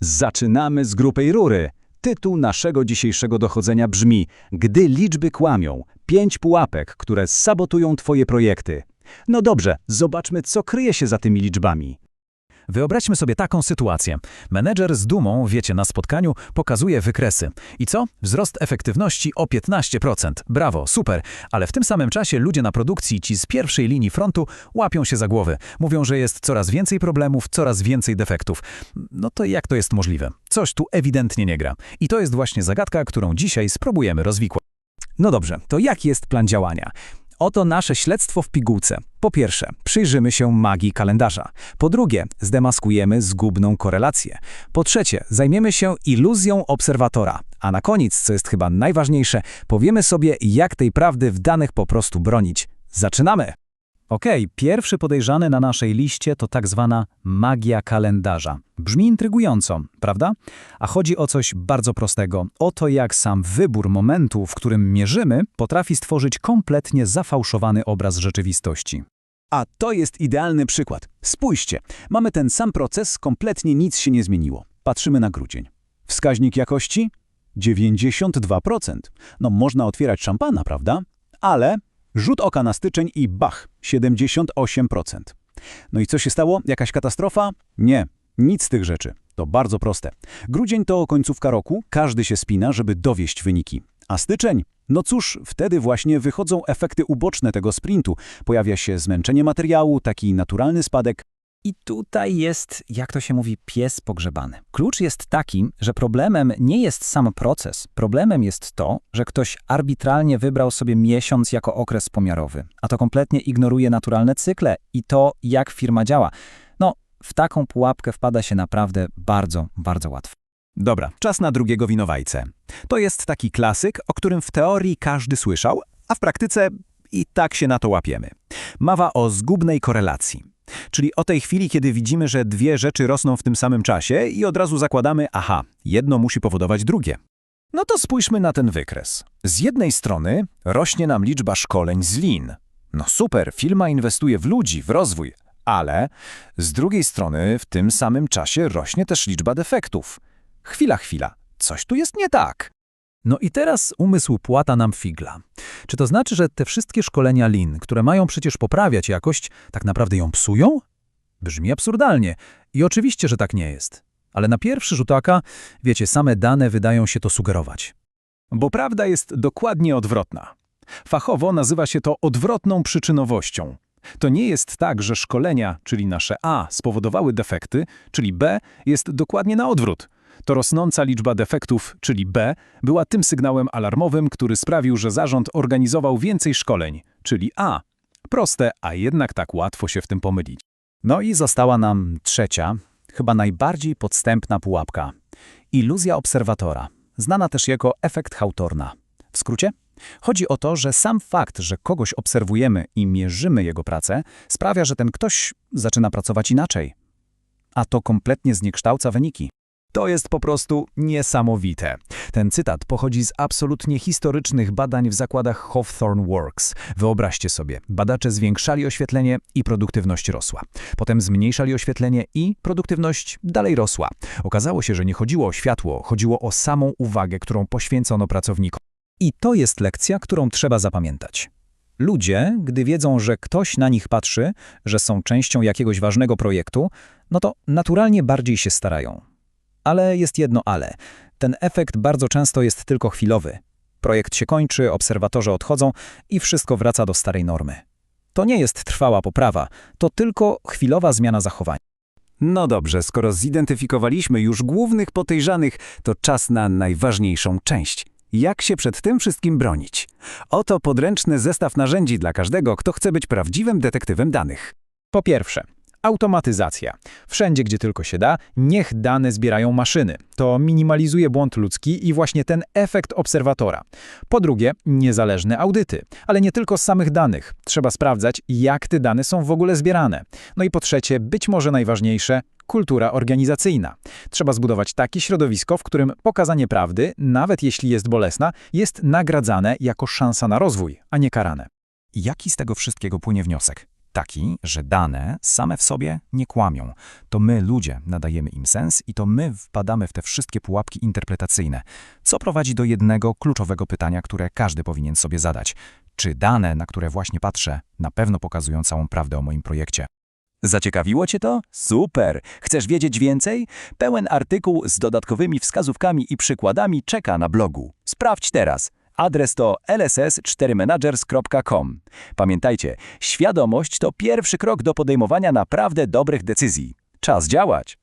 Zaczynamy z grubej rury. Tytuł naszego dzisiejszego dochodzenia brzmi Gdy liczby kłamią. Pięć pułapek, które sabotują Twoje projekty. No dobrze, zobaczmy, co kryje się za tymi liczbami. Wyobraźmy sobie taką sytuację. Menedżer z dumą, wiecie, na spotkaniu pokazuje wykresy. I co? Wzrost efektywności o 15%. Brawo, super. Ale w tym samym czasie ludzie na produkcji, ci z pierwszej linii frontu, łapią się za głowy. Mówią, że jest coraz więcej problemów, coraz więcej defektów. No to jak to jest możliwe? Coś tu ewidentnie nie gra. I to jest właśnie zagadka, którą dzisiaj spróbujemy rozwikłać. No dobrze, to jaki jest plan działania? Oto nasze śledztwo w pigułce. Po pierwsze, przyjrzymy się magii kalendarza. Po drugie, zdemaskujemy zgubną korelację. Po trzecie, zajmiemy się iluzją obserwatora. A na koniec, co jest chyba najważniejsze, powiemy sobie, jak tej prawdy w danych po prostu bronić. Zaczynamy! Okej, pierwszy podejrzany na naszej liście to tak zwana magia kalendarza. Brzmi intrygująco, prawda? A chodzi o coś bardzo prostego. O to, jak sam wybór momentu, w którym mierzymy, potrafi stworzyć kompletnie zafałszowany obraz rzeczywistości. A to jest idealny przykład. Spójrzcie, mamy ten sam proces, kompletnie nic się nie zmieniło. Patrzymy na grudzień. Wskaźnik jakości? 92%. No można otwierać szampana, prawda? Ale rzut oka na styczeń i bach, 78%. No i co się stało? Jakaś katastrofa? Nie, nic z tych rzeczy. To bardzo proste. Grudzień to końcówka roku, każdy się spina, żeby dowieść wyniki. A styczeń? No cóż, wtedy właśnie wychodzą efekty uboczne tego sprintu. Pojawia się zmęczenie materiału, taki naturalny spadek. I tutaj jest, jak to się mówi, pies pogrzebany. Klucz jest taki, że problemem nie jest sam proces. Problemem jest to, że ktoś arbitralnie wybrał sobie miesiąc jako okres pomiarowy, a to kompletnie ignoruje naturalne cykle i to, jak firma działa. No, w taką pułapkę wpada się naprawdę bardzo, bardzo łatwo. Dobra, czas na drugiego winowajcę. To jest taki klasyk, o którym w teorii każdy słyszał, a w praktyce i tak się na to łapiemy. Mowa o zgubnej korelacji. Czyli o tej chwili, kiedy widzimy, że dwie rzeczy rosną w tym samym czasie i od razu zakładamy, aha, jedno musi powodować drugie. No to spójrzmy na ten wykres. Z jednej strony rośnie nam liczba szkoleń z lin. No super, firma inwestuje w ludzi, w rozwój, ale z drugiej strony w tym samym czasie rośnie też liczba defektów. Chwila, chwila, coś tu jest nie tak. No i teraz umysł płata nam figla. Czy to znaczy, że te wszystkie szkolenia lin, które mają przecież poprawiać jakość, tak naprawdę ją psują? Brzmi absurdalnie. I oczywiście, że tak nie jest. Ale na pierwszy rzut oka, wiecie, same dane wydają się to sugerować. Bo prawda jest dokładnie odwrotna. Fachowo nazywa się to odwrotną przyczynowością. To nie jest tak, że szkolenia, czyli nasze A, spowodowały defekty, czyli B jest dokładnie na odwrót. To rosnąca liczba defektów, czyli B, była tym sygnałem alarmowym, który sprawił, że zarząd organizował więcej szkoleń, czyli A. Proste, a jednak tak łatwo się w tym pomylić. No i została nam trzecia, chyba najbardziej podstępna pułapka. Iluzja obserwatora, znana też jako efekt Hawthorna. W skrócie? Chodzi o to, że sam fakt, że kogoś obserwujemy i mierzymy jego pracę, sprawia, że ten ktoś zaczyna pracować inaczej. A to kompletnie zniekształca wyniki. To jest po prostu niesamowite. Ten cytat pochodzi z absolutnie historycznych badań w zakładach Hawthorne Works. Wyobraźcie sobie, badacze zwiększali oświetlenie i produktywność rosła. Potem zmniejszali oświetlenie i produktywność dalej rosła. Okazało się, że nie chodziło o światło, chodziło o samą uwagę, którą poświęcono pracownikom. I to jest lekcja, którą trzeba zapamiętać. Ludzie, gdy wiedzą, że ktoś na nich patrzy, że są częścią jakiegoś ważnego projektu, no to naturalnie bardziej się starają. Ale jest jedno ale. Ten efekt bardzo często jest tylko chwilowy. Projekt się kończy, obserwatorzy odchodzą i wszystko wraca do starej normy. To nie jest trwała poprawa, to tylko chwilowa zmiana zachowania. No dobrze, skoro zidentyfikowaliśmy już głównych podejrzanych, to czas na najważniejszą część. Jak się przed tym wszystkim bronić? Oto podręczny zestaw narzędzi dla każdego, kto chce być prawdziwym detektywem danych. Po pierwsze, automatyzacja. Wszędzie, gdzie tylko się da, niech dane zbierają maszyny. To minimalizuje błąd ludzki i właśnie ten efekt obserwatora. Po drugie, niezależne audyty. Ale nie tylko z samych danych. Trzeba sprawdzać, jak te dane są w ogóle zbierane. No i po trzecie, być może najważniejsze, kultura organizacyjna. Trzeba zbudować takie środowisko, w którym pokazanie prawdy, nawet jeśli jest bolesna, jest nagradzane jako szansa na rozwój, a nie karane. Jaki z tego wszystkiego płynie wniosek? Taki, że dane same w sobie nie kłamią. To my, ludzie, nadajemy im sens i to my wpadamy w te wszystkie pułapki interpretacyjne, co prowadzi do jednego kluczowego pytania, które każdy powinien sobie zadać. Czy dane, na które właśnie patrzę, na pewno pokazują całą prawdę o moim projekcie? Zaciekawiło Cię to? Super! Chcesz wiedzieć więcej? Pełen artykuł z dodatkowymi wskazówkami i przykładami czeka na blogu. Sprawdź teraz. Adres to lss4managers.com. Pamiętajcie, świadomość to pierwszy krok do podejmowania naprawdę dobrych decyzji. Czas działać!